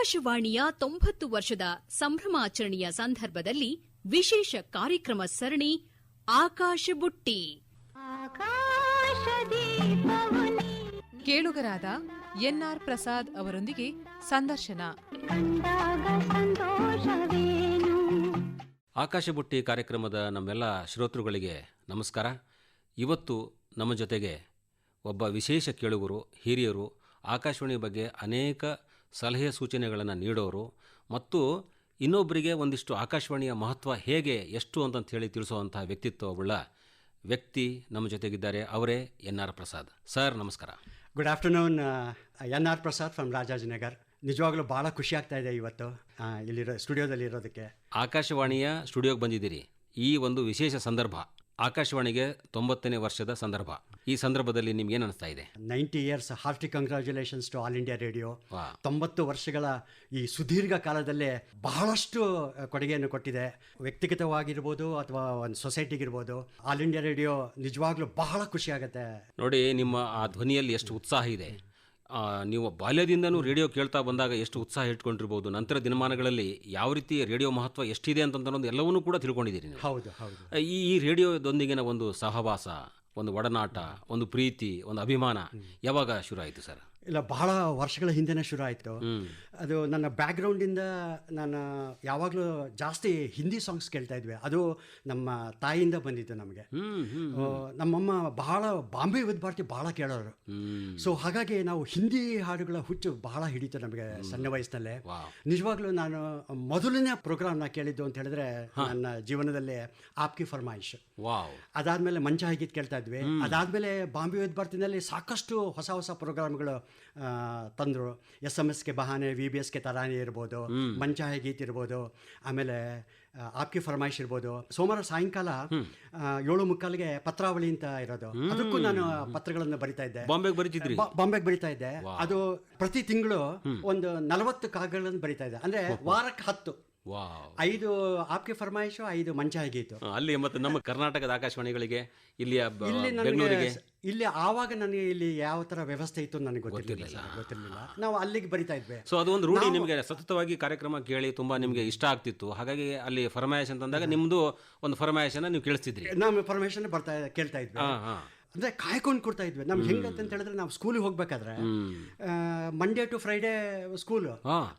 ಆಕಾಶವಾಣಿಯ ತೊಂಬತ್ತು ವರ್ಷದ ಸಂಭ್ರಮಾಚರಣೆಯ ಸಂದರ್ಭದಲ್ಲಿ ವಿಶೇಷ ಕಾರ್ಯಕ್ರಮ ಸರಣಿ ಆಕಾಶ ಬುಟ್ಟಿ. ಕೇಳುಗರಾದ ಎನ್ಆರ್ ಪ್ರಸಾದ್ ಅವರೊಂದಿಗೆ ಸಂದರ್ಶನ. ಆಕಾಶ ಬುಟ್ಟಿ ಕಾರ್ಯಕ್ರಮದ ನಮ್ಮೆಲ್ಲ ಶ್ರೋತೃಗಳಿಗೆ ನಮಸ್ಕಾರ. ಇವತ್ತು ನಮ್ಮ ಜೊತೆಗೆ ಒಬ್ಬ ವಿಶೇಷ ಕೇಳುಗರು ಹಿರಿಯರು ಆಕಾಶವಾಣಿ ಬಗ್ಗೆ ಅನೇಕ ಸಲಹೆ ಸೂಚನೆಗಳನ್ನು ನೀಡೋರು ಮತ್ತು ಇನ್ನೊಬ್ಬರಿಗೆ ಒಂದಿಷ್ಟು ಆಕಾಶವಾಣಿಯ ಮಹತ್ವ ಹೇಗೆ ಎಷ್ಟು ಅಂತಂತ ಹೇಳಿ ವ್ಯಕ್ತಿತ್ವ ವ್ಯಕ್ತಿತ್ವವುಳ್ಳ ವ್ಯಕ್ತಿ ನಮ್ಮ ಜೊತೆಗಿದ್ದಾರೆ. ಅವರೇ ಎನ್ ಆರ್ ಪ್ರಸಾದ್. ಸರ್ ನಮಸ್ಕಾರ. Good afternoon N R Prasad from Rajajinagar. ನಿಜವಾಗ್ಲೂ ಭಾಳ ಖುಷಿ ಆಗ್ತಾ ಇದೆ ಇವತ್ತು ಇಲ್ಲಿರೋ ಸ್ಟುಡಿಯೋದಲ್ಲಿ ಇರೋದಕ್ಕೆ ಆಕಾಶವಾಣಿಯ ಸ್ಟುಡಿಯೋಗೆ ಬಂದಿದ್ದೀರಿ. ಈ ಒಂದು ವಿಶೇಷ ಸಂದರ್ಭ. ಆಕಾಶವಾಣಿಗೆ ತೊಂಬತ್ತನೇ ವರ್ಷದ ಸಂದರ್ಭ. ಈ ಸಂದರ್ಭದಲ್ಲಿ ನಿಮ್ಗೆ ಏನು ಅನಿಸ್ತಾ ಇದೆ? Ninety years hearty congratulations to All India Radio ತೊಂಬತ್ತು ವರ್ಷಗಳ ಈ ಸುದೀರ್ಘ ಕಾಲದಲ್ಲೇ ಬಹಳಷ್ಟು ಕೊಡುಗೆಯನ್ನು ಕೊಟ್ಟಿದೆ. ವ್ಯಕ್ತಿಗತವಾಗಿರ್ಬೋದು ಅಥವಾ ಒಂದು ಸೊಸೈಟಿಗಿರ್ಬೋದು. ಆಲ್ ಇಂಡಿಯಾ ರೇಡಿಯೋ ನಿಜವಾಗ್ಲೂ ಬಹಳ ಖುಷಿ ಆಗುತ್ತೆ. ನೋಡಿ ನಿಮ್ಮ ಆ ಧ್ವನಿಯಲ್ಲಿ ಎಷ್ಟು ಉತ್ಸಾಹ ಇದೆ. ನೀವು ಬಾಲ್ಯದಿಂದನೂ ರೇಡಿಯೋ ಕೇಳ್ತಾ ಬಂದಾಗ ಎಷ್ಟು ಉತ್ಸಾಹ ಇಟ್ಕೊಂಡಿರ್ಬೋದು ನಂತರ ದಿನಮಾನಗಳಲ್ಲಿ ಯಾವ ರೀತಿ ರೇಡಿಯೋ ಮಹತ್ವ ಎಷ್ಟಿದೆ ಅಂತ ಅನ್ನೋದು ಎಲ್ಲವನ್ನೂ ಕೂಡ ತಿಳ್ಕೊಂಡಿದ್ದೀರಿ ನೀವು. ಹೌದು ಹೌದು. ಈ ಈ ರೇಡಿಯೋದೊಂದಿಗಿನ ಒಂದು ಸಹವಾಸ ಒಂದು ಒಡನಾಟ ಒಂದು ಪ್ರೀತಿ ಒಂದು ಅಭಿಮಾನ ಯಾವಾಗ ಶುರು ಆಯಿತು ಸರ್? ಇಲ್ಲ ಬಹಳ ವರ್ಷಗಳ ಹಿಂದೆನೇ ಶುರು ಆಯಿತು. ಅದು ನನ್ನ ಬ್ಯಾಕ್ಗ್ರೌಂಡಿಂದ ನಾನು ಯಾವಾಗಲೂ ಜಾಸ್ತಿ ಹಿಂದಿ ಸಾಂಗ್ಸ್ ಕೇಳ್ತಾ ಇದ್ವಿ. ಅದು ನಮ್ಮ ತಾಯಿಯಿಂದ ಬಂದಿತ್ತು ನಮಗೆ. ನಮ್ಮಮ್ಮ ಬಹಳ ಬಾಂಬೆ ವಿದ್ ಭಾರತಿ ಬಹಳ ಕೇಳೋರು. ಸೊ ಹಾಗಾಗಿ ನಾವು ಹಿಂದಿ ಹಾಡುಗಳ ಹುಚ್ಚು ಬಹಳ ಹಿಡಿತು ನಮಗೆ ಸಣ್ಣ ವಯಸ್ಸಿನಲ್ಲೇ ವಾವ್. ನಿಜವಾಗ್ಲೂ ನಾನು ಮೊದಲನೇ ನಾ ಕೇಳಿದ್ದು ಅಂತ ಹೇಳಿದ್ರೆ ನನ್ನ ಜೀವನದಲ್ಲಿ ಆಪ್ಕಿ ಫರ್ಮಾಯಿಶ್. ಅದಾದ್ಮೇಲೆ ಮಂಚ ಹಾಕಿದ್ ಕೇಳ್ತಾ ಇದ್ವಿ. ಅದಾದ್ಮೇಲೆ ಬಾಂಬೆ ವಿದ್ ಭಾರತಿನಲ್ಲಿ ಸಾಕಷ್ಟು ಹೊಸ ಹೊಸ ಪ್ರೋಗ್ರಾಮ್ಗಳು ತಂದರು. ಎಸ್ ಎಂ ಎಸ್ಗೆ ಬಹಾನೆ ವಿ ಬಿ ಎಸ್ಗೆ ತರಾನೆ ಇರ್ಬೋದು ಮಂಚ ಗೀತ್ ಇರ್ಬೋದು ಆಮೇಲೆ ಆಪ್ಕಿ ಫರ್ಮಾಯಿಶ್ ಇರ್ಬೋದು. ಸೋಮವಾರ ಸಾಯಂಕಾಲ ಏಳು ಮುಕ್ಕಾಲಿಗೆ ಪತ್ರಾವಳಿ ಅಂತ ಇರೋದು. ಅದಕ್ಕೂ ನಾನು ಪತ್ರಗಳನ್ನು ಬರಿತಾ ಇದ್ದೆ. ಬಾಂಬೆಗೆ ಬರಿತಾ ಇದ್ದೆ. ಅದು ಪ್ರತಿ ತಿಂಗಳು ಒಂದು ನಲವತ್ತು ಕಾಗಗಳನ್ನು ಬರಿತಾ ಇದ್ದೆ. ಅಂದ್ರೆ ವಾರಕ್ಕೆ ಹತ್ತು. ಐದು ಆಪ್ಕೆ ಫರ್ಮಾಯಿಶು ಐದು ಮಂಚ ಆಗಿತ್ತು ಅಲ್ಲಿ ಮತ್ತೆ ನಮ್ಮ ಕರ್ನಾಟಕದ ಆಕಾಶವಾಣಿಗಳಿಗೆ ಇಲ್ಲಿಯ ಇಲ್ಲಿ ನನಗೆ ಬೆಂಗಳೂರಿಗೆ? ಇಲ್ಲಿ ಆವಾಗ ನನಗೆ ಇಲ್ಲಿ ಯಾವ ತರ ವ್ಯವಸ್ಥೆ ಇತ್ತು ನನಗೆ ಗೊತ್ತಿರಲಿಲ್ಲ ಗೊತ್ತಿರಲಿಲ್ಲ. ನಾವು ಅಲ್ಲಿಗೆ ಬರಿತಾ ಇದ್ವಿ. ಸೊ ಅದು ಒಂದು ರೂಢಿ ನಿಮಗೆ ಸತತವಾಗಿ ಕಾರ್ಯಕ್ರಮ ಕೇಳಿ ತುಂಬಾ ನಿಮಗೆ ಇಷ್ಟ ಆಗ್ತಿತ್ತು. ಹಾಗಾಗಿ ಅಲ್ಲಿ ಫರ್ಮಾಯಶ್ ಅಂತಂದಾಗ ನಿಮ್ದು ಒಂದು ಫರ್ಮಾಯಿಶನ್ ನೀವು ಕೇಳಿಸ್ತಿದ್ರಿ. ನಾವು ಫರ್ಮಾಯಿಶನ್ ಬರ್ತಾ ಕೇಳ್ತಾ ಇದ್ವಿ. ಅಂದ್ರೆ ಕಾಯ್ಕೊಂಡು ಕೊಡ್ತಾ ಇದ್ವಿ. ನಮ್ಗೆ ಹೆಂಗಂತ ಅಂತ ಹೇಳಿದ್ರೆ ನಾವು ಸ್ಕೂಲಿಗೆ ಹೋಗ್ಬೇಕಾದ್ರೆ ಮಂಡೇ ಟು ಫ್ರೈಡೇ ಸ್ಕೂಲ್.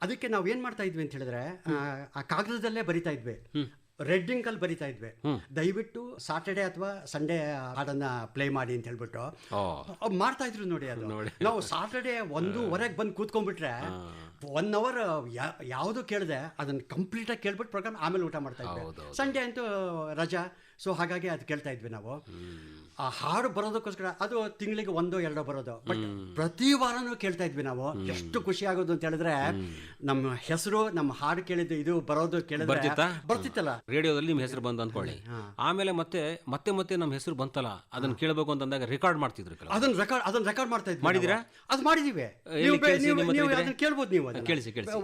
ಅದಕ್ಕೆ ನಾವು ಏನ್ ಮಾಡ್ತಾ ಇದ್ವಿ ಅಂತ ಹೇಳಿದ್ರೆ ಆ, ಕಾಗದದಲ್ಲೇ ಬರಿತಾ ಇದ್ವಿ. ರೆಡ್ ಇಂಕಲ್ಲಿ ಬರಿತಾ ಇದ್ವಿ. ದಯವಿಟ್ಟು ಸಾಟರ್ಡೆ ಅಥವಾ ಸಂಡೇ ಹಾಡನ್ನ ಪ್ಲೇ ಮಾಡಿ ಅಂತ ಹೇಳ್ಬಿಟ್ಟು ಮಾಡ್ತಾ ಇದ್ರು ನೋಡಿ ಅದು. ನಾವು ಸಾಟರ್ಡೆ ಒಂದೂವರೆಗೆ ಬಂದು ಕೂತ್ಕೊಂಡ್ಬಿಟ್ರೆ ಒನ್ ಅವರ್ ಯಾವುದು ಕೇಳಿದೆ ಅದನ್ನ ಕಂಪ್ಲೀಟ್ ಆಗಿ ಕೇಳ್ಬಿಟ್ಟು ಪ್ರೋಗ್ರಾಮ್ ಆಮೇಲೆ ಊಟ ಮಾಡ್ತಾ ಇದ್ವಿ. ಸಂಡೇ ಅಂತೂ ರಜಾ ಸೊ ಹಾಗಾಗಿ ಅದು ಕೇಳ್ತಾ ಇದ್ವಿ ನಾವು. ಆ ಹಾಡು ಬರೋದಕ್ಕೋಸ್ಕರ ಅದು ತಿಂಗಳಿಗೆ ಒಂದೋ ಎರಡೋ ಬರೋದು. ಬಟ್ ಪ್ರತಿ ವಾರನೂ ಕೇಳ್ತಾ ಇದ್ವಿ ನಾವು ಎಷ್ಟು ಖುಷಿ ಆಗೋದು ಅಂತ ಹೇಳಿದ್ರೆ ನಮ್ಮ ಹೆಸರು ನಮ್ಮ ಹಾಡು ಕೇಳಿದ್ದು ಇದು ಬರೋದು ಕೇಳಿದ್ರೆ ಬರ್ತಿತ್ತಾ? ಬರ್ತಿತ್ತಲ್ಲ. ರೇಡಿಯೋದಲ್ಲಿ ನಿಮ್ಮ ಹೆಸರು ಬಂದು ಅನ್ಕೊಳ್ಳಿ ಆಮೇಲೆ ಮತ್ತೆ ಮತ್ತೆ ಮತ್ತೆ ನಮ್ಮ ಹೆಸರು ಬಂತಲ್ಲ ಅದನ್ನ ಕೇಳಬೇಕು ಅಂತಂದಾಗ ರೆಕಾರ್ಡ್ ಮಾಡ್ತಿದ್ರು ಅದನ್ನ ರೆಕಾರ್ಡ್ ಅದನ್ನ ರೆಕಾರ್ಡ್ ಮಾಡ್ತಾ ಇದ್ವಿ ಮಾಡಿದಿರಾ. ಅದು ಮಾಡಿದೀವಿ. ಕೇಳ್ಬೋದು ನೀವು. ಕೇಳಿಸಿ, ಕೇಳಿಸಿ.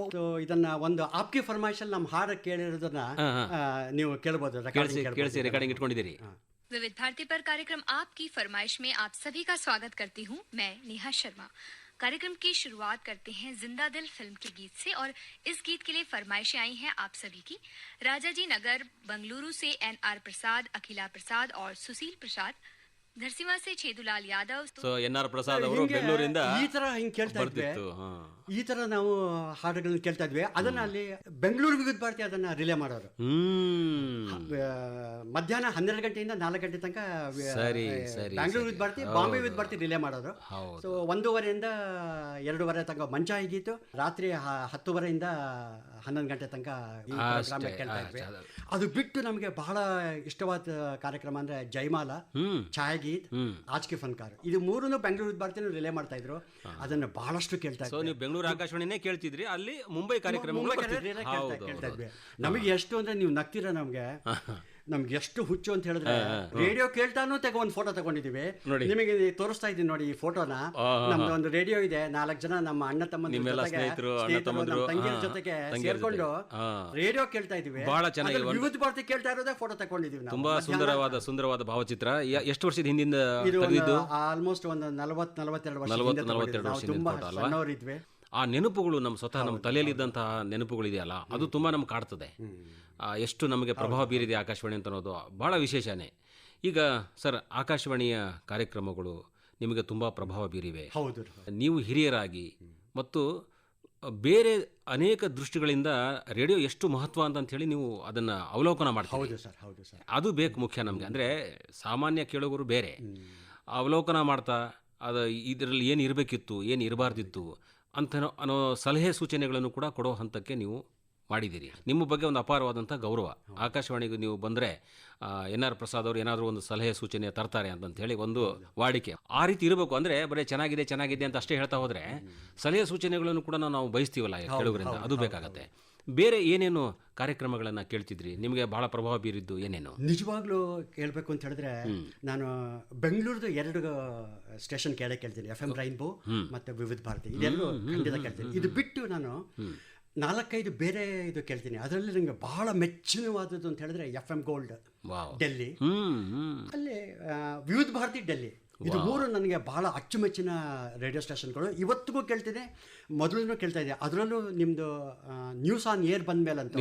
ಇದನ್ನ ಒಂದು ಆಪ್ಕಿ ಫರ್ಮಾಯಿಶನ್ ನಮ್ಮ ಹಾಡು ಕೇಳಿರೋದನ್ನ ನೀವು ಕೇಳ್ಬೋದು ಕೇಳಿಸಿ ರೆಕಾರ್ಡಿಂಗ್ ಇಟ್ಕೊಂಡಿದ್ದೀರಿ. विविध भारती पर कार्यक्रम आपकी फरमाइश में आप सभी का स्वागत करती हूँ मैं नेहा शर्मा कार्यक्रम की शुरुआत करते हैं जिंदा दिल फिल्म के गीत से और इस गीत के लिए फरमाइशें आई हैं आप सभी की राजाजी नगर बंगलुरु से एन आर प्रसाद अखिला प्रसाद और सुशील प्रसाद नरसिम्हा से Chhedulal Yadav so N R Prasad ಅವರು ಹಿಂಗೆ ಬೆಂಗಳೂರಿಂದ ಈ ತರ ಹಿಂಗ್ ಕೇಳ್ತಾ ಇದ್ವಿ ಬರ್ತಿತ್ತು ಹಾ ಈ ತರ ನಾವು ಹಾಡುಗಳನ್ನ ಕೇಳ್ತಾ ಇದ್ವಿ. ಅದನ್ನ ಅಲ್ಲಿ ಬೆಂಗಳೂರು ವಿದ್ಯುತ್ ಭಾರತಿ ಅದನ್ನ ರಿಲೇ ಮಾಡೋರು. ಮಧ್ಯಾಹ್ನ ಹನ್ನೆರಡು ಗಂಟೆಯಿಂದ ನಾಲ್ಕು ಗಂಟೆ ತನಕ ಬೆಂಗಳೂರು ವಿದ್ಯುತ್ ಭಾರತಿ ಬಾಂಬೆ ವಿದ್ಯುತ್ ಭಾರತಿ ರಿಲೇ ಮಾಡೋರು. ಸೊ ಒಂದೂವರೆಯಿಂದ ಎರಡೂವರೆ ತನಕ ಮಂಚ ಆಗಿತ್ತು ರಾತ್ರಿ ಹತ್ತುವರೆಯಿಂದ ಹನ್ನೊಂದು ಗಂಟೆ ತನಕ ಕೇಳ್ತಾ ಇದ್ವಿ. ಅದು. ಬಿಟ್ಟು ನಮಗೆ ಬಹಳ ಇಷ್ಟವಾದ ಕಾರ್ಯಕ್ರಮ ಅಂದ್ರೆ ಜೈಮಾಲ ಛಾಯಾಗೀತ್ ಆಜ್ಕೆ ಫನ್ಕಾರ್. ಇದು ಮೂರನ್ನು ಬೆಂಗಳೂರು ವಿದ್ಯುತ್ ಭಾರತಿನೂ ರಿಲೇ ಮಾಡ್ತಾ ಇದ್ರು. ಅದನ್ನ ಬಹಳಷ್ಟು ಕೇಳ್ತಾ ಇದ್ರು ಬೆಂಗಳೂರು ಆಕಾಶವಾಣಿನೇ ಕೇಳ್ತಿದ್ರಿ ಅಲ್ಲಿ ಮುಂಬೈ ಕಾರ್ಯಕ್ರಮ ನಮಗೆ ಎಷ್ಟು ಅಂದ್ರೆ ನೀವು ನಗ್ತೀರಾ ನಮ್ಗೆ? ನಮ್ಗೆ ಎಷ್ಟು ಹುಚ್ಚು ಅಂತ ಹೇಳಿದ್ರೆ ರೇಡಿಯೋ ಕೇಳ್ತಾನು ತೆಗೋ ಒಂದು ಫೋಟೋ ತಗೊಂಡಿದೀವಿ ನಿಮಗೆ ತೋರಿಸ್ತಾ ಇದ್ದೀನಿ ನೋಡಿ ಈ ಫೋಟೋನ. ನಮ್ದು ಒಂದು ರೇಡಿಯೋ ಇದೆ ನಾಲ್ಕು ಜನ ನಮ್ಮ ಅಣ್ಣ ತಮ್ಮ ತಂಗಿಯ ಜೊತೆಗೆ ಸೇರ್ಕೊಂಡು ರೇಡಿಯೋ ಕೇಳ್ತಾ ಇದೀವಿ ಬಹಳ ಚೆನ್ನಾಗಿ ವಿವಿಧ ಭಾರತಿ ಕೇಳ್ತಾ ಇರೋದೇ ಫೋಟೋ ತಗೊಂಡಿದೀವಿ ತುಂಬಾ ಸುಂದರವಾದ ಸುಂದರವಾದ ಭಾವಚಿತ್ರ. ಎಷ್ಟು ವರ್ಷದ ಹಿಂದಿಂದ ಆಲ್ಮೋಸ್ಟ್ ಒಂದು ನಲವತ್ ನಲವತ್ತೆರಡು ವರ್ಷ ತುಂಬಾ ಇದ್ವಿ ಸಣ್ಣವರಿದ್ವಿ. ಆ ನೆನಪುಗಳು ನಮ್ಮ ಸ್ವತಃ ನಮ್ಮ ತಲೆಯಲ್ಲಿದ್ದಂತಹ ನೆನಪುಗಳಿದೆಯಲ್ಲ ಅದು ತುಂಬ ನಮ್ಗೆ ಕಾಡ್ತದೆ. ಎಷ್ಟು ನಮಗೆ ಪ್ರಭಾವ ಬೀರಿದೆ ಆಕಾಶವಾಣಿ ಅಂತ ಅನ್ನೋದು ಭಾಳ ವಿಶೇಷನೇ. ಈಗ ಸರ್ ಆಕಾಶವಾಣಿಯ ಕಾರ್ಯಕ್ರಮಗಳು ನಿಮಗೆ ತುಂಬ ಪ್ರಭಾವ ಬೀರಿವೆ. ಹೌದು. ನೀವು ಹಿರಿಯರಾಗಿ ಮತ್ತು ಬೇರೆ ಅನೇಕ ದೃಷ್ಟಿಗಳಿಂದ ರೇಡಿಯೋ ಎಷ್ಟು ಮಹತ್ವ ಅಂತ ಹೇಳಿ ನೀವು ಅದನ್ನು ಅವಲೋಕನ ಮಾಡ್ತೀವಿ ಹೌದು ಸರ್ ಹೌದು ಸರ್. ಅದು ಬೇಕು ಮುಖ್ಯ ನಮಗೆ. ಅಂದರೆ ಸಾಮಾನ್ಯ ಕೇಳುಗರು ಬೇರೆ. ಅವಲೋಕನ ಮಾಡ್ತಾ ಅದು ಇದರಲ್ಲಿ ಏನು ಇರಬೇಕಿತ್ತು ಏನು ಇರಬಾರ್ದಿತ್ತು ಅಂತ ಅನ್ನೋ ಸಲಹೆ ಸೂಚನೆಗಳನ್ನು ಕೂಡ ಕೊಡೋ ಹಂತಕ್ಕೆ ನೀವು ಮಾಡಿದ್ದೀರಿ. ನಿಮ್ಮ ಬಗ್ಗೆ ಒಂದು ಅಪಾರವಾದಂಥ ಗೌರವ. ಆಕಾಶವಾಣಿಗೆ ನೀವು ಬಂದರೆ ಎನ್ ಆರ್ ಪ್ರಸಾದ್ ಅವರು ಏನಾದರೂ ಒಂದು ಸಲಹೆ ಸೂಚನೆ ತರ್ತಾರೆ ಅಂತಂತ ಹೇಳಿ ಒಂದು ವಾಡಿಕೆ. ಆ ರೀತಿ ಇರಬೇಕು ಅಂದರೆ ಬರೀ ಚೆನ್ನಾಗಿದೆ ಚೆನ್ನಾಗಿದೆ ಅಂತ ಅಷ್ಟೇ ಹೇಳ್ತಾ ಹೋದರೆ ಸಲಹೆ ಸೂಚನೆಗಳನ್ನು ಕೂಡ ನಾವು ಬಯಸ್ತೀವಲ್ಲ ಕೆಲವರಿಂದ ಅದು ಬೇಕಾಗತ್ತೆ. ಬೇರೆ ಏನೇನು ಕಾರ್ಯಕ್ರಮಗಳನ್ನು ಕೇಳ್ತಿದ್ರಿ? ನಿಮಗೆ ಬಹಳ ಪ್ರಭಾವ ಬೀರಿದ್ದು ಏನೇನು? ನಿಜವಾಗ್ಲೂ ಕೇಳಬೇಕು ಅಂತ ಹೇಳಿದ್ರೆ ನಾನು ಬೆಂಗಳೂರದು ಎರಡು ಸ್ಟೇಷನ್ ಕೇಳೇ ಕೇಳ್ತೀನಿ ಎಫ್ ಎಂ ರೈನ್ಬೋ ಮತ್ತೆ ವಿವಿಧ ಭಾರತಿ ಇದೆಲ್ಲೂ ಖಂಡಿತ ಕೇಳ್ತೀನಿ ಇದು ಬಿಟ್ಟು ನಾನು ನಾಲ್ಕೈದು ಬೇರೆ ಇದು ಕೇಳ್ತೀನಿ. ಅದರಲ್ಲಿ ನನಗೆ ಬಹಳ ಮೆಚ್ಚಿನವಾದದ್ದು ಅಂತ ಹೇಳಿದ್ರೆ ಎಫ್ ಎಂ ಗೋಲ್ಡ್ ಡೆಲ್ಲಿ. ಅಲ್ಲಿ ವಿವಿಧ ಭಾರತಿ ಡೆಲ್ಲಿ. ಇದು ಮೂರು ನನಗೆ ಬಹಳ ಅಚ್ಚುಮೆಚ್ಚಿನ ರೇಡಿಯೋ ಸ್ಟೇಷನ್ಗಳು. ಇವತ್ತಿಗೂ ಕೇಳ್ತಿದೆ ಮೊದಲೂ ಕೇಳ್ತಾ ಇದೆ ಅದರಲ್ಲೂ ನಿಮ್ಮದು ನ್ಯೂಸ್ ಆನ್ ಏರ್ ಬಂದ ಮೇಲೆ ಅಂತ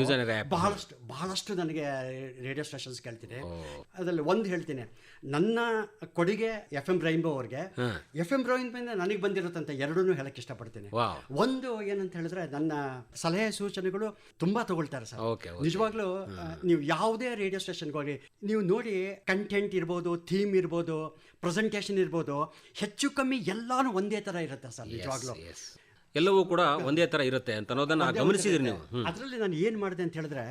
ಬಹಳಷ್ಟು ಬಹಳಷ್ಟು ನನಗೆ ರೇಡಿಯೋ ಸ್ಟೇಷನ್ಸ್ ಕೇಳ್ತಿದೆ. ಅದರಲ್ಲಿ ಒಂದು ಹೇಳ್ತೀನಿ. ನನ್ನ ಕೊಡುಗೆ ಎಫ್ ಎಂ ರೈನ್ಬೋ ಅವ್ರಿಗೆ. ಎಫ್ ಎಂ ರೈನ್ಬೋಯಿಂದ ನನಗೆ ಬಂದಿರುತ್ತಂತೆ ಎರಡನ್ನೂ ಹೇಳಕ್ಕೆ ಇಷ್ಟಪಡ್ತೀನಿ. ಒಂದು ಏನಂತ ಹೇಳಿದ್ರೆ ನನ್ನ ಸಲಹೆ ಸೂಚನೆಗಳು ತುಂಬಾ ತಗೊಳ್ತಾರೆ ಸರ್. ನಿಜವಾಗ್ಲೂ ನೀವು ಯಾವುದೇ ರೇಡಿಯೋ ಸ್ಟೇಷನ್ಗೆ ಹೋಗಿ ನೀವು ನೋಡಿ ಕಂಟೆಂಟ್ ಇರ್ಬೋದು ಥೀಮ್ ಇರ್ಬೋದು ಪ್ರೆಸೆಂಟೇಷನ್ ಇರ್ಬೋದು ಹೆಚ್ಚು ಕಮ್ಮಿ ಎಲ್ಲಾನು ಒಂದೇ ತರ ಇರುತ್ತೆ ಸರ್ ನಿಜವಾಗ್ಲೂ. ಎಲ್ಲವೂ ಕೂಡ ಒಂದೇ ತರ ಇರುತ್ತೆ ಅಂತ ಅನ್ನೋದನ್ನ ಗಮನಿಸಿದ್ರಿ ನೀವು. ಅದರಲ್ಲಿ ನಾನು ಏನು ಮಾಡಿದೆ ಅಂತ ಹೇಳಿದ್ರೆ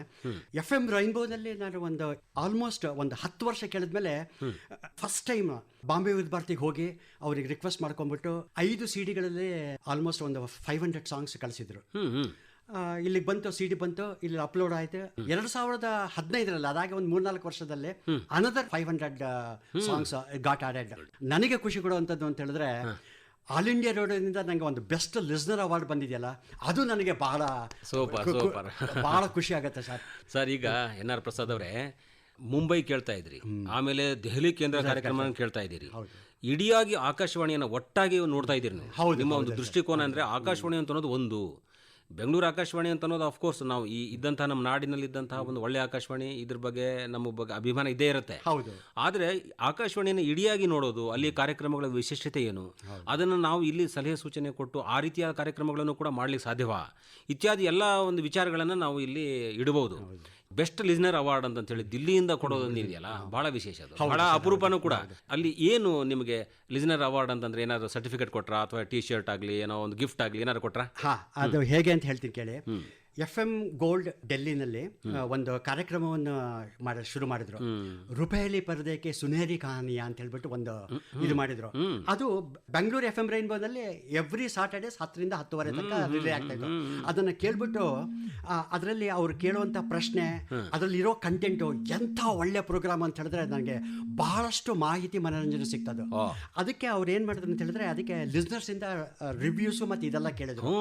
ಎಫ್ ಎಂ ರೈನ್ಬೋದಲ್ಲಿ ನಾನು ಒಂದು ಆಲ್ಮೋಸ್ಟ್ ಒಂದು ಹತ್ತು ವರ್ಷ ಕೇಳಿದ್ಮೇಲೆ ಫಸ್ಟ್ ಟೈಮ್ ಬಾಂಬೆ ವಿದ್ ಭಾರತಿಗೆ ಹೋಗಿ ಅವ್ರಿಗೆ ರಿಕ್ವೆಸ್ಟ್ ಮಾಡ್ಕೊಂಡ್ಬಿಟ್ಟು ಐದು ಸಿಡಿಗಳಲ್ಲಿ ಆಲ್ಮೋಸ್ಟ್ ಒಂದು ಫೈವ್ ಹಂಡ್ರೆಡ್ ಸಾಂಗ್ಸ್ ಕಳಿಸಿದ್ರು. ಇಲ್ಲಿಗೆ ಬಂತು ಸಿ ಡಿ ಬಂತು ಇಲ್ಲಿ ಅಪ್ಲೋಡ್ ಆಯ್ತು. ಎರಡ್ ಸಾವಿರದ ಹದಿನೈದರಲ್ಲಿ ಅದಾಗೆ ಒಂದು ಮೂರ್ನಾಲ್ಕು ವರ್ಷದಲ್ಲಿ another five hundred songs got added ನನಗೆ ಖುಷಿ ಕೊಡುವಂಥದ್ದು ಅಂತ ಹೇಳಿದ್ರೆ ಆಲ್ ಇಂಡಿಯಾ ರೇಡಿಯೋದಿಂದ ನನಗೆ ಒಂದು ಬೆಸ್ಟ್ ಲಿಸ್ನರ್ ಅವಾರ್ಡ್ ಬಂದಿದೆಯಲ್ಲ ಅದು ನನಗೆ ಬಹಳ ಸೂಪರ್ ಸೂಪರ್ ಬಹಳ ಖುಷಿ ಆಗುತ್ತೆ ಸರ್. ಸರ್ ಈಗ ಎನ್ ಆರ್ ಪ್ರಸಾದ್ ಅವರೇ ಮುಂಬೈ ಕೇಳ್ತಾ ಇದ್ರಿ. ಆಮೇಲೆ ದೆಹಲಿ ಕೇಂದ್ರ ಕಾರ್ಯಕ್ರಮ ಕೇಳ್ತಾ ಇದ್ದೀರಿ. ಇಡಿಯಾಗಿ ಆಕಾಶವಾಣಿಯನ್ನು ಒಟ್ಟಾಗಿ ನೋಡ್ತಾ ಇದ್ದೀರಿ ನೀವು. ಹೌದು, ನಿಮ್ಮ ಒಂದು ದೃಷ್ಟಿಕೋನ ಅಂದ್ರೆ ಆಕಾಶವಾಣಿ ಅಂತ ಅನ್ನೋದು ಒಂದು. ಬೆಂಗಳೂರು ಆಕಾಶವಾಣಿ ಅಂತ ಅನ್ನೋದು ಆಫ್ಕೋರ್ಸ್ ನಾವು ಈ ಇದ್ದಂತಹ ನಮ್ಮ ನಾಡಿನಲ್ಲಿ ಇದ್ದಂತಹ ಒಂದು ಒಳ್ಳೆ ಆಕಾಶವಾಣಿ ಇದ್ರ ಬಗ್ಗೆ ನಮ್ಮ ಬಗ್ಗೆ ಅಭಿಮಾನ ಇದ್ದೇ ಇರುತ್ತೆ. ಹೌದು. ಆದರೆ ಆಕಾಶವಾಣಿಯನ್ನು ಇಡಿಯಾಗಿ ನೋಡೋದು ಅಲ್ಲಿ ಕಾರ್ಯಕ್ರಮಗಳ ವಿಶೇಷತೆ ಏನು? ಅದನ್ನು ನಾವು ಇಲ್ಲಿ ಸಲಹೆ ಸೂಚನೆ ಕೊಟ್ಟು ಆ ರೀತಿಯ ಕಾರ್ಯಕ್ರಮಗಳನ್ನು ಕೂಡ ಮಾಡ್ಲಿಕ್ಕೆ ಸಾಧ್ಯವಾ? ಇತ್ಯಾದಿ ಎಲ್ಲ ಒಂದು ವಿಚಾರಗಳನ್ನು ನಾವು ಇಲ್ಲಿ ಇಡಬಹುದು. ಬೆಸ್ಟ್ ಲಿಸ್ನರ್ ಅವಾರ್ಡ್ ಅಂತ ಹೇಳಿ ದಿಲ್ಲಿಯಿಂದ ಕೊಡೋದೊಂದು ಇದೆಯಲ್ಲ ಬಹಳ ವಿಶೇಷ ಅದು. ಬಹಳ ಅಪರೂಪನೂ ಕೂಡ. ಅಲ್ಲಿ ಏನು ನಿಮಗೆ ಲಿಸ್ನರ್ ಅವಾರ್ಡ್ ಅಂತಂದ್ರೆ ಏನಾದ್ರು ಸರ್ಟಿಫಿಕೇಟ್ ಕೊಟ್ರಾ ಅಥವಾ ಟಿ ಶರ್ಟ್ ಆಗಲಿ ಏನೋ ಒಂದು ಗಿಫ್ಟ್ ಆಗಲಿ ಏನಾದ್ರು ಕೊಟ್ರಾ? ಹಾ ಅದು ಹೇಗೆ ಅಂತ ಹೇಳ್ತೀನಿ ಕೇಳಿ. ಎಫ್ ಎಂ ಗೋಲ್ಡ್ ಡೆಲ್ಲಿನಲ್ಲಿ ಒಂದು ಕಾರ್ಯಕ್ರಮವನ್ನು ಮಾಡ ಶುರು ಮಾಡಿದ್ರು. ರುಪೇಲಿ ಪರದೆಗೆ ಸುನೇರಿ ಕಹಾನಿಯ ಅಂತ ಹೇಳ್ಬಿಟ್ಟು ಒಂದು ಇದು ಮಾಡಿದ್ರು. ಅದು ಬೆಂಗಳೂರು ಎಫ್ ಎಂ ರೈನ್ಬೋದಲ್ಲಿ ಎವ್ರಿ ಸಾಟರ್ಡೇಸ್ ಹತ್ತರಿಂದ ಹತ್ತುವರೆ ತನಕ ರಿಲೇ ಆಗ್ತಾ ಇತ್ತು. ಅದನ್ನ ಕೇಳ್ಬಿಟ್ಟು ಅದರಲ್ಲಿ ಅವ್ರು ಕೇಳುವಂತ ಪ್ರಶ್ನೆ ಅದರಲ್ಲಿ ಇರೋ ಕಂಟೆಂಟು ಎಂಥ ಒಳ್ಳೆ ಪ್ರೋಗ್ರಾಮ್ ಅಂತ ಹೇಳಿದ್ರೆ ನನಗೆ ಬಹಳಷ್ಟು ಮಾಹಿತಿ ಮನೋರಂಜನೆ ಸಿಗ್ತದೆ. ಅದಕ್ಕೆ ಅವ್ರು ಏನ್ ಮಾಡಿದ್ರು ಅಂತ ಹೇಳಿದ್ರೆ ಅದಕ್ಕೆ ಲಿಸ್ನರ್ಸ್ ಇಂದ ರಿವ್ಯೂಸ್ ಮತ್ತೆ ಇದೆಲ್ಲ ಕೇಳಿದ್ರು.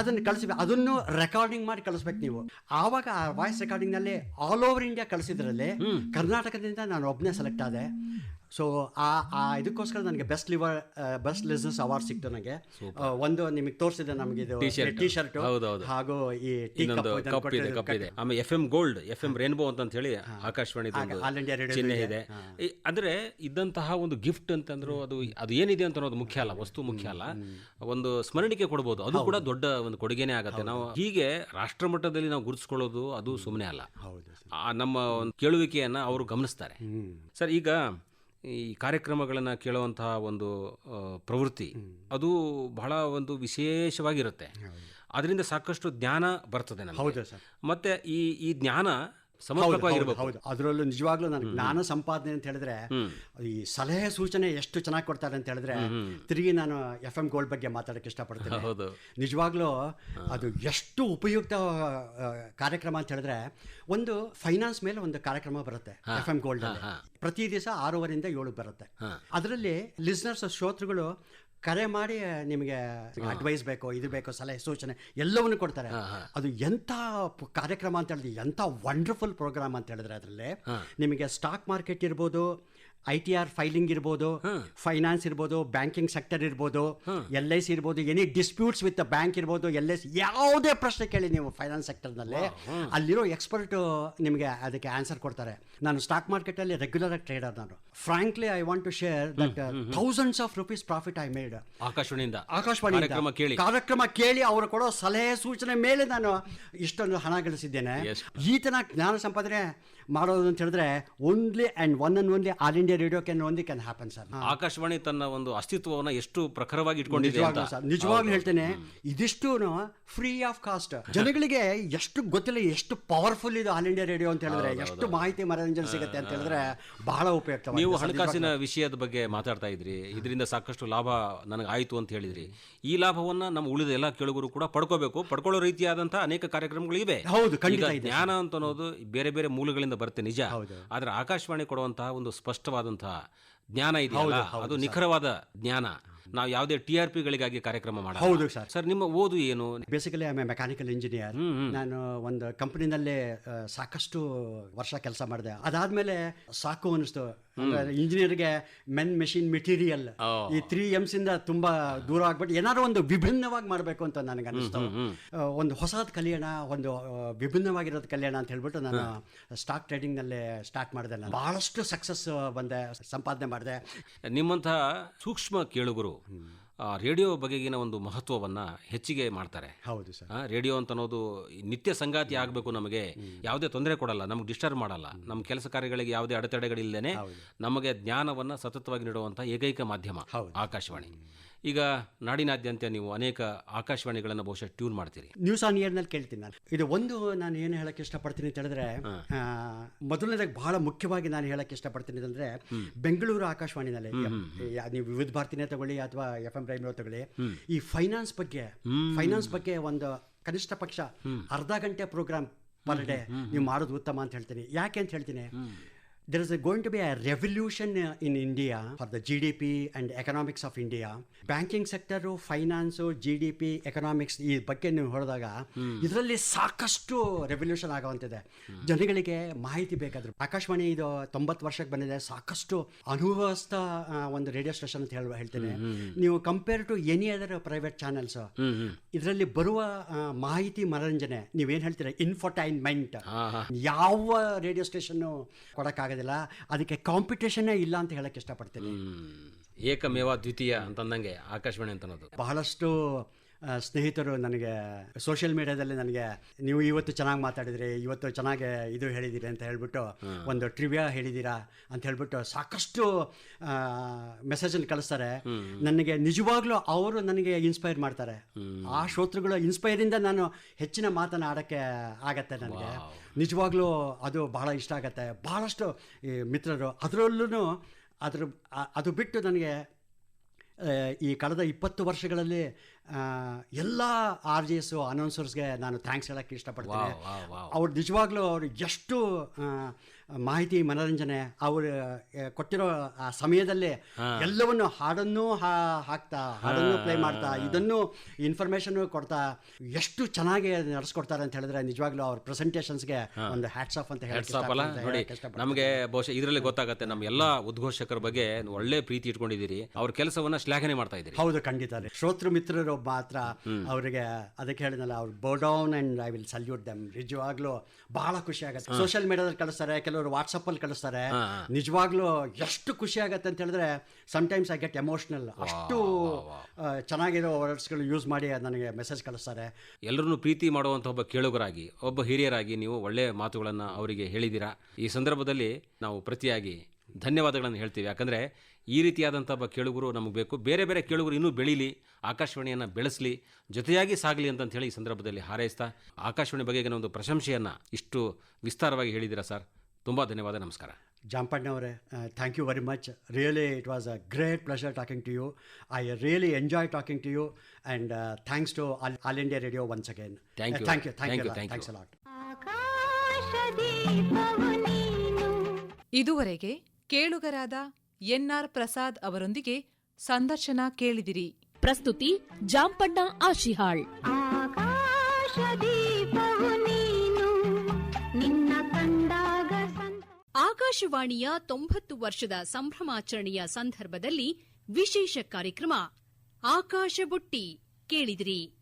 ಅದನ್ನ ಕಳಿಸ್ಬೇಕು ಅದನ್ನು ರೆಕಾರ್ಡಿಂಗ್ ಮಾಡಿ ಕಳಿಸ್ಬೇಕು ನೀವು. ಆವಾಗ ಆ ವಾಯ್ಸ್ ರೆಕಾರ್ಡಿಂಗ್ನಲ್ಲಿ ಆಲ್ ಓವರ್ ಇಂಡಿಯಾ ಕಳಿಸಿದ್ರಲ್ಲಿ ಕರ್ನಾಟಕದಿಂದ ನಾನು ಒಬ್ಬನೇ ಸೆಲೆಕ್ಟ್ ಆದೆ. ಸೊ ಆ ಆ ಇದಕ್ಕೋಸ್ಕರ ನನಗೆ best liver best listeners award ಸಿಕ್ತು ನನಗೆ. ಒಂದು ನಿಮಗೆ ತೋರಿಸಿದೆ ನಮಗೆ ಇದು. T shirt. ಹಾಗೂ ಈ ಟಿ ಕಪ್ ಇದೆ ಕಪ್ ಇದೆ. ಆಮೇಲೆ F M gold F M Rainbow ಅಂತ ಹೇಳಿ ಆಕಾಶವಾಣಿ ಚಿಹ್ನೆ ಇದೆ. ಅಂದ್ರೆ ಇದ್ದಂತಹ ಒಂದು ಗಿಫ್ಟ್ ಅಂತಂದ್ರು ಅದು ಅದು ಏನಿದೆ ಅಂತ ಅನ್ನೋದು ಮುಖ್ಯ ಅಲ್ಲ ವಸ್ತು ಮುಖ್ಯ ಅಲ್ಲ. ಒಂದು ಸ್ಮರಣಿಕೆ ಕೊಡ್ಬೋದು. ಅದು ಕೂಡ ದೊಡ್ಡ ಒಂದು ಕೊಡುಗೆನೇ ಆಗುತ್ತೆ. ನಾವು ಹೀಗೆ ರಾಷ್ಟ್ರ ಮಟ್ಟದಲ್ಲಿ ನಾವು ಗುರುತಿಸ್ಕೊಳ್ಳೋದು ಅದು ಸುಮ್ಮನೆ ಅಲ್ಲ. ನಮ್ಮ ಒಂದು ಕೇಳುವಿಕೆಯನ್ನ ಅವರು ಗಮನಿಸ್ತಾರೆ. ಸರ್ ಈಗ ಈ ಕಾರ್ಯಕ್ರಮಗಳನ್ನು ಕೇಳುವಂತಹ ಒಂದು ಪ್ರವೃತ್ತಿ ಅದು ಬಹಳ ಒಂದು ವಿಶೇಷವಾಗಿರುತ್ತೆ. ಅದರಿಂದ ಸಾಕಷ್ಟು ಜ್ಞಾನ ಬರ್ತದೆ ನಮಗೆ. ಮತ್ತೆ ಈ ಈ ಜ್ಞಾನ ಹೌದು, ಅದರಲ್ಲೂ ನಿಜವಾಗ್ಲೂ ನನಗೆ ಜ್ಞಾನ ಸಂಪಾದನೆ ಅಂತ ಹೇಳಿದ್ರೆ ಈ ಸಲಹೆ ಸೂಚನೆ ಎಷ್ಟು ಚೆನ್ನಾಗಿ ಕೊಡ್ತಾರೆ ಅಂತ ಹೇಳಿದ್ರೆ ತಿರುಗಿ ನಾನು ಎಫ್ ಎಂ ಗೋಲ್ಡ್ ಬಗ್ಗೆ ಮಾತಾಡಕ್ಕೆ ಇಷ್ಟಪಡ್ತೇನೆ. ನಿಜವಾಗ್ಲೂ ಅದು ಎಷ್ಟು ಉಪಯುಕ್ತ ಕಾರ್ಯಕ್ರಮ ಅಂತ ಹೇಳಿದ್ರೆ ಒಂದು ಫೈನಾನ್ಸ್ ಮೇಲೆ ಒಂದು ಕಾರ್ಯಕ್ರಮ ಬರುತ್ತೆ ಎಫ್ ಎಂ ಗೋಲ್ಡ್ ಪ್ರತಿ ದಿವಸ ಆರೂವರೆಯಿಂದ ಏಳು ಬರುತ್ತೆ. ಅದರಲ್ಲಿ ಲಿಸ್ನರ್ಸ್ ಶ್ರೋತೃಗಳು ಕರೆ ಮಾಡಿ ನಿಮಗೆ ಅಡ್ವೈಸ್ ಬೇಕು ಇದು ಬೇಕು ಸಲಹೆ ಸೂಚನೆ ಎಲ್ಲವನ್ನು ಕೊಡ್ತಾರೆ. ಅದು ಎಂತ ಕಾರ್ಯಕ್ರಮ ಅಂತ ಹೇಳಿದ್ರೆ ಎಂತ ವಂಡರ್ಫುಲ್ ಪ್ರೋಗ್ರಾಮ್ ಅಂತ ಹೇಳಿದ್ರೆ ಅದರಲ್ಲಿ ನಿಮಗೆ ಸ್ಟಾಕ್ ಮಾರ್ಕೆಟ್ ಇರ್ಬೋದು ಐ ಟಿ ಆರ್ ಫೈಲಿಂಗ್ ಇರ್ಬೋದು ಫೈನಾನ್ಸ್ ಇರ್ಬೋದು ಬ್ಯಾಂಕಿಂಗ್ ಸೆಕ್ಟರ್ ಇರ್ಬೋದು ಎಲ್ ಐ ಸಿ ಇರ್ಬೋದು ಎನಿ ಡಿಸ್ಪ್ಯೂಟ್ಸ್ ವಿತ್ ಬ್ಯಾಂಕ್ ಇರ್ಬೋದು ಎಲ್ ಐ ಸಿ ಯಾವುದೇ ಪ್ರಶ್ನೆ ಕೇಳಿ ನೀವು ಫೈನಾನ್ಸ್ ಸೆಕ್ಟರ್ನಲ್ಲಿ ಅಲ್ಲಿರೋ ಎಕ್ಸ್ಪರ್ಟ್ ನಿಮಗೆ ಅದಕ್ಕೆ ಆನ್ಸರ್ ಕೊಡ್ತಾರೆ. ನಾನು ಸ್ಟಾಕ್ ಮಾರ್ಕೆಟಲ್ಲಿ ರೆಗ್ಯುಲರ್ ಆಗಿ ಟ್ರೇಡರ್ ನಾನು. Frankly I want to share that thousands of rupees profit I made ಆಕಾಶವಾಣಿಯಿಂದ. ಆಕಾಶವಾಣಿ ಕಾರ್ಯಕ್ರಮ ಕೇಳಿ. ಕಾರ್ಯಕ್ರಮ ಕೇಳಿ ಅವರು ಕೊಡೋ ಸಲಹೆ ಸೂಚನೆ ಮೇಲೆ ನಾನು ಇಷ್ಟೊಂದು ಹಣ ಗಳಿಸಿದ್ದೇನೆ. ಈತನ ಜ್ಞಾನ ಸಂಪಾದನೆ ಮಾಡೋದು ಅಂತ ಹೇಳಿದ್ರೆ only and one and only All India Radio can only can happen sir Akashvani ತನ್ನ ಒಂದು ಅಸ್ತಿತ್ವವನ್ನ ಎಷ್ಟು ಪ್ರಖರವಾಗಿ ಇಟ್ಕೊಂಡಿದೆ ನಿಜವಾಗ್ಲೂ ಸರ್ ನಿಜವಾಗ್ಲೂ ಹೇಳ್ತೇನೆ ಇದಿಷ್ಟು ಫ್ರೀ ಆಫ್ ಕಾಸ್ಟ್ ಜನಗಳಿಗೆ ಎಷ್ಟು ಗೊತ್ತಿಲ್ಲ ಎಷ್ಟು ಪವರ್ಫುಲ್ ಇದು ಆಲ್ ಇಂಡಿಯಾ ರೇಡಿಯೋ ಅಂತ ಹೇಳಿದ್ರೆ ಎಷ್ಟು ಮಾಹಿತಿ ಮನರಂಜನೆ ಸಿಗುತ್ತೆ ಅಂತ ಹೇಳಿದ್ರೆ ಬಹಳ ಉಪಯುಕ್ತ ನೀವು ಹಣಕಾಸಿನ ವಿಷಯದ ಬಗ್ಗೆ ಮಾತಾಡ್ತಾ ಇದ್ರಿ ಇದರಿಂದ ಸಾಕಷ್ಟು ಲಾಭ ನನಗೆ ಆಯಿತು ಅಂತ ಹೇಳಿದ್ರಿ. ಈ ಲಾಭವನ್ನ ನಮ್ಮ ಉಳಿದ ಎಲ್ಲ ಕೇಳುಗರು ಕೂಡ ಪಡ್ಕೋಬೇಕು ಪಡ್ಕೊಳ್ಳೋ ರೀತಿಯಾದಂತಹ ಅನೇಕ ಕಾರ್ಯಕ್ರಮಗಳು ಇವೆ. ಹೌದು, ಖಂಡಿತ ಇದೆ. ಜ್ಞಾನ ಅಂತ ಅನ್ನೋದು ಬೇರೆ ಬೇರೆ ಮೂಲಗಳಿಂದ ಬರುತ್ತೆ ನಿಜ. ಆದ್ರೆ ಆಕಾಶವಾಣಿ ಕೊಡುವಂತಹ ಒಂದು ಸ್ಪಷ್ಟವಾದಂತಹ ಜ್ಞಾನ ಇದೆಯಲ್ಲ? ಅದು ನಿಖರವಾದ ಜ್ಞಾನ. ನಾವು ಯಾವುದೇ ಟಿ ಆರ್ ಪಿಗಳಿಗಾಗಿ ಕಾರ್ಯಕ್ರಮ ಮಾಡ ಹೌದು ಸರ್. ಸರ್ ನಿಮ್ಮ ಓದು ಏನು? Basically I a mechanical engineer ನಾನು ಒಂದು ಕಂಪನಿನಲ್ಲೇ ಸಾಕಷ್ಟು ವರ್ಷ ಕೆಲಸ ಮಾಡಿದೆ. ಅದಾದ್ಮೇಲೆ ಸಾಕು ಅನಿಸ್ತು. ಇಂಜಿನಿಯರ್ಗೆ ಮೆನ್ ಮೆಷಿನ್ ಮೆಟೀರಿಯಲ್. ಈ ತ್ರೀ ಎಮ್ಸ್ ಇಂದ ತುಂಬಾ ದೂರ ಆಗ್ಬಿಟ್ಟು ಏನಾದ್ರು ಒಂದು ವಿಭಿನ್ನವಾಗಿ ಮಾಡಬೇಕು ಅಂತ ನನಗೆ ಅನಿಸ್ತು. ಒಂದು ಹೊಸದ್ ಕಲಿಯೋಣ ಒಂದು ವಿಭಿನ್ನವಾಗಿರೋದು ಕಲಿಯೋಣ ಅಂತ ಹೇಳ್ಬಿಟ್ಟು ನಾನು ಸ್ಟಾಕ್ ಟ್ರೇಡಿಂಗ್ನಲ್ಲಿ ಸ್ಟಾರ್ಟ್ ಮಾಡಿದೆ ನಾನು. ಬಹಳಷ್ಟು ಸಕ್ಸಸ್ ಬಂದೆ ಸಂಪಾದನೆ ಮಾಡಿದೆ. ನಿಮ್ಮಂತಹ ಸೂಕ್ಷ್ಮ ಕೇಳುಗರು ರೇಡಿಯೋ ಬಗೆಗಿನ ಒಂದು ಮಹತ್ವವನ್ನ ಹೆಚ್ಚಿಗೆ ಮಾಡ್ತಾರೆ. ಹೌದು ಸರ್. ರೇಡಿಯೋ ಅಂತ ಅನ್ನೋದು ನಿತ್ಯ ಸಂಗಾತಿ ಆಗಬೇಕು ನಮಗೆ. ಯಾವುದೇ ತೊಂದರೆ ಕೊಡಲ್ಲ ನಮ್ಗೆ ಡಿಸ್ಟರ್ಬ್ ಮಾಡಲ್ಲ. ನಮ್ಮ ಕೆಲಸ ಕಾರ್ಯಗಳಿಗೆ ಯಾವುದೇ ಅಡೆತಡೆಗಳಿಲ್ಲದೆ ನಮಗೆ ಜ್ಞಾನವನ್ನ ಸತತವಾಗಿ ನೀಡುವಂಥ ಏಕೈಕ ಮಾಧ್ಯಮ ಆಕಾಶವಾಣಿ. ಈಗ ನಾಡಿನಾದ್ಯಂತ ನೀವು ಅನೇಕ ಆಕಾಶವಾಣಿಗಳನ್ನು ಬಹುಶಃ ಟ್ಯೂನ್ ಮಾಡ್ತೀರಿ. ನ್ಯೂಸ್ ಆನ್ನಲ್ಲಿ ಕೇಳ್ತೀನಿ ನಾನು. ಇದು ಒಂದು ನಾನು ಏನು ಹೇಳಕ್ಕೆ ಇಷ್ಟಪಡ್ತೀನಿ ಅಂತ ಹೇಳಿದ್ರೆ ಮೊದಲನೇದಾಗಿ ಬಹಳ ಮುಖ್ಯವಾಗಿ ನಾನು ಹೇಳಕ್ಕೆ ಇಷ್ಟಪಡ್ತೀನಿ ಅಂತಂದ್ರೆ ಬೆಂಗಳೂರು ಆಕಾಶವಾಣಿನಲ್ಲಿ ನೀವು ವಿವಿಧ ಭಾರತೀಯ ತಗೊಳ್ಳಿ ಅಥವಾ ಎಫ್ ಎಂ ರೈಮ್ ತಗೊಳ್ಳಿ. ಈ ಫೈನಾನ್ಸ್ ಬಗ್ಗೆ ಫೈನಾನ್ಸ್ ಬಗ್ಗೆ ಒಂದು ಕನಿಷ್ಠ ಪಕ್ಷ ಅರ್ಧ ಗಂಟೆ ಪ್ರೋಗ್ರಾಮ್ ಪರ್ ಡೇ ನೀವು ಮಾಡೋದು ಉತ್ತಮ ಅಂತ ಹೇಳ್ತೀನಿ. ಯಾಕೆ ಅಂತ ಹೇಳ್ತೀನಿ? There is a going to be a revolution uh, in India for the GDP and economics of India. Banking sector finance G D P economics ಈ ಬಗ್ಗೆ ನೀವು ಹೊಡೆದಾಗ ಇದರಲ್ಲಿ ಸಾಕಷ್ಟು ರೆವಲ್ಯೂಷನ್ ಆಗುವಂತಿದೆ. ಜನಗಳಿಗೆ ಮಾಹಿತಿ ಬೇಕಾದ್ರು. ಆಕಾಶವಾಣಿ ಇದು ತೊಂಬತ್ತು ವರ್ಷಕ್ಕೆ ಬಂದಿದೆ. ಸಾಕಷ್ಟು ಅನುಭವಸ್ಥ ಒಂದು ರೇಡಿಯೋ ಸ್ಟೇಷನ್ ಅಂತ ಹೇಳುವ ಹೇಳ್ತೇನೆ. ನೀವು compare to any other private channels ಇದರಲ್ಲಿ ಬರುವ ಮಾಹಿತಿ ಮನರಂಜನೆ ನೀವೇನು ಹೇಳ್ತೀರಾ? ಇನ್ಫರ್ಟೈನ್ಮೆಂಟ್ ಯಾವ ರೇಡಿಯೋ ಸ್ಟೇಷನ್ ಸ್ಟೇಷನ್ನು ಕೊಡೋಕ್ಕಾಗೋದಿಲ್ಲ ಅದಕ್ಕೆ ಕಾಂಪಿಟೇಷನ್ನೇ ಇಲ್ಲ ಅಂತ ಹೇಳಕ್ಕೆ ಇಷ್ಟಪಡ್ತೀನಿ. ಏಕಮೇವ ದ್ವಿತೀಯ ಅಂತಂದಂಗೆ ಆಕಾಶವಾಣಿ ಅಂತ ಅನ್ನೋದು ಬಹಳಷ್ಟು ಸ್ನೇಹಿತರು ನನಗೆ ಸೋಷಿಯಲ್ ಮೀಡಿಯಾದಲ್ಲಿ ನನಗೆ ನೀವು ಇವತ್ತು ಚೆನ್ನಾಗಿ ಮಾತಾಡಿದ್ರಿ ಇವತ್ತು ಚೆನ್ನಾಗಿ ಇದು ಹೇಳಿದಿರಿ ಅಂತ ಹೇಳ್ಬಿಟ್ಟು ಒಂದು ಟ್ರಿವಿಯಾ ಹೇಳಿದ್ದೀರಾ ಅಂತ ಹೇಳ್ಬಿಟ್ಟು ಸಾಕಷ್ಟು ಮೆಸೇಜನ್ನು ಕಳಿಸ್ತಾರೆ. ನನಗೆ ನಿಜವಾಗ್ಲೂ ಅವರು ನನಗೆ ಇನ್ಸ್ಪೈರ್ ಮಾಡ್ತಾರೆ. ಆ ಶ್ರೋತೃಗಳು ಇನ್ಸ್ಪೈರಿಂದ ನಾನು ಹೆಚ್ಚಿನ ಮಾತನ್ನು ಆಡೋಕ್ಕೆ ಆಗತ್ತೆ ನನಗೆ. ನಿಜವಾಗ್ಲೂ ಅದು ಬಹಳ ಇಷ್ಟ ಆಗತ್ತೆ. ಬಹಳಷ್ಟು, ಈ ಮಿತ್ರರು ಅದರಲ್ಲೂ ಅದ್ರ ಅದು ಬಿಟ್ಟು ನನಗೆ ಈ ಕಳೆದ ಇಪ್ಪತ್ತು ವರ್ಷಗಳಲ್ಲಿ ಎಲ್ಲ ಆರ್ ಜಿ ಎಸ್ ಅನೌನ್ಸರ್ಸ್ಗೆ ನಾನು ಥ್ಯಾಂಕ್ಸ್ ಹೇಳೋಕ್ಕೆ ಇಷ್ಟಪಡ್ತೀನಿ. ಅವ್ರು ನಿಜವಾಗ್ಲೂ ಅವರು ಎಷ್ಟು ಮಾಹಿತಿ ಮನೋರಂಜನೆ ಅವರು ಕೊಟ್ಟಿರೋ ಆ ಸಮಯದಲ್ಲಿ ಎಲ್ಲವನ್ನು ಹಾಡನ್ನು ಹಾಕ್ತಾ ಹಾಡನ್ನು ಪ್ಲೇ ಮಾಡ್ತಾ ಇದನ್ನು ಇನ್ಫಾರ್ಮೇಶನ್ ಕೊಡ್ತಾ ಎಷ್ಟು ಚೆನ್ನಾಗಿ ನಡೆಸ್ಕೊಡ್ತಾರೆ ಅಂತ ಹೇಳಿದ್ರೆ ನಿಜವಾಗ್ಲೂ ಅವ್ರ ಪ್ರೆಸೆಂಟೇಷನ್ಸ್ಗೆ ಒಂದು ಹ್ಯಾಟ್ಸ್ ಆಫ್ ಅಂತ ಹೇಳಿ ನಮಗೆ ಬಹುಶಃ ಇದರಲ್ಲಿ ಗೊತ್ತಾಗುತ್ತೆ ನಮ್ಮ ಎಲ್ಲಾ ಉದ್ಘೋಷಕರ ಬಗ್ಗೆ ಒಳ್ಳೆ ಪ್ರೀತಿ ಇಟ್ಕೊಂಡಿದ್ದೀರಿ. ಅವ್ರ ಕೆಲಸವನ್ನ ಶ್ಲಾಘನೆ ಮಾಡ್ತಾ ಇದ್ದೀರಿ. ಹೌದು ಖಂಡಿತ ಶ್ರೋತೃ ಮಿತ್ರರು ಮಾತ್ರ ಅವರಿಗೆ ಅದಕ್ಕೆ ಹೇಳಿದ್ನಲ್ಲ ಅವ್ರು bow down and I will salute them ನಿಜವಾಗ್ಲೂ ಬಹಳ ಖುಷಿ ಆಗುತ್ತೆ. ಸೋಷಿಯಲ್ ಮೀಡಿಯಾದಲ್ಲಿ ಕಳಿಸ್ತಾರೆ ಕೆಲವರು ವಾಟ್ಸಪ್ ಅಲ್ಲಿ ಕಳಿಸ್ತಾರೆ. ನಿಜವಾಗ್ಲೂ ಎಷ್ಟು ಖುಷಿ ಆಗತ್ತೆ ಅಂತ ಹೇಳಿದ್ರೆ ಟೈಮ್ಸ್ ಐ ಗೆಟ್ ಎಮೋಷನಲ್ ಅಷ್ಟು ಚೆನ್ನಾಗಿರೋ ವರ್ಡ್ಸ್ಗಳು ಯೂಸ್ ಮಾಡಿ ನನಗೆ ಮೆಸೇಜ್ ಕಳಿಸ್ತಾರೆ. ಎಲ್ಲರನ್ನು ಪ್ರೀತಿ ಮಾಡುವಂಥ ಒಬ್ಬ ಕೇಳುಗರಾಗಿ ಒಬ್ಬ ಹಿರಿಯರಾಗಿ ನೀವು ಒಳ್ಳೆಯ ಮಾತುಗಳನ್ನು ಅವರಿಗೆ ಹೇಳಿದ್ದೀರಾ? ಈ ಸಂದರ್ಭದಲ್ಲಿ ನಾವು ಪ್ರತಿಯಾಗಿ ಧನ್ಯವಾದಗಳನ್ನು ಹೇಳ್ತೀವಿ. ಯಾಕಂದರೆ ಈ ರೀತಿಯಾದಂಥ ಒಬ್ಬ ಕೇಳುಗರು ನಮಗೆ ಬೇಕು. ಬೇರೆ ಬೇರೆ ಕೇಳುಗರು ಇನ್ನೂ ಬೆಳೀಲಿ ಆಕಾಶವಾಣಿಯನ್ನು ಬೆಳೆಸಲಿ ಜೊತೆಯಾಗಿ ಸಾಗಲಿ ಅಂತ ಹೇಳಿ ಈ ಸಂದರ್ಭದಲ್ಲಿ ಹಾರೈಸ್ತಾ ಆಕಾಶವಾಣಿ ಬಗೆಗಿನ ಒಂದು ಪ್ರಶಂಸೆಯನ್ನು ಇಷ್ಟು ವಿಸ್ತಾರವಾಗಿ ಹೇಳಿದ್ದೀರಾ ಸರ್? ತುಂಬ ಧನ್ಯವಾದ ನಮಸ್ಕಾರ. ಜಾಂಪಣ್ಣವರೇ thank you very much really it was a great pleasure talking to you I really enjoy talking to you and thanks to all All India Radio once again thank you thank you thank you thanks. A lot ಇದುವರೆಗೆ ಕೇಳುಗರಾದ N R Prasad ಅವರೊಂದಿಗೆ ಸಂದರ್ಶನ ಕೇಳಿದಿರಿ. ಪ್ರಸ್ತುತಿ ಜಾಂಪಣ್ಣ ಆಶಿಹಾಳ್ ಆಕಾಶದೀಪವು ನೀನು ನಿನ್ನ ಕಂಡಾಗ ಸಂತ. ಆಕಾಶವಾಣಿಯ ತೊಂಬತ್ತು ವರ್ಷದ ಸಂಭ್ರಮಾಚರಣೆಯ ಸಂದರ್ಭದಲ್ಲಿ ವಿಶೇಷ ಕಾರ್ಯಕ್ರಮ ಆಕಾಶ ಬುಟ್ಟಿ ಕೇಳಿದಿರಿ.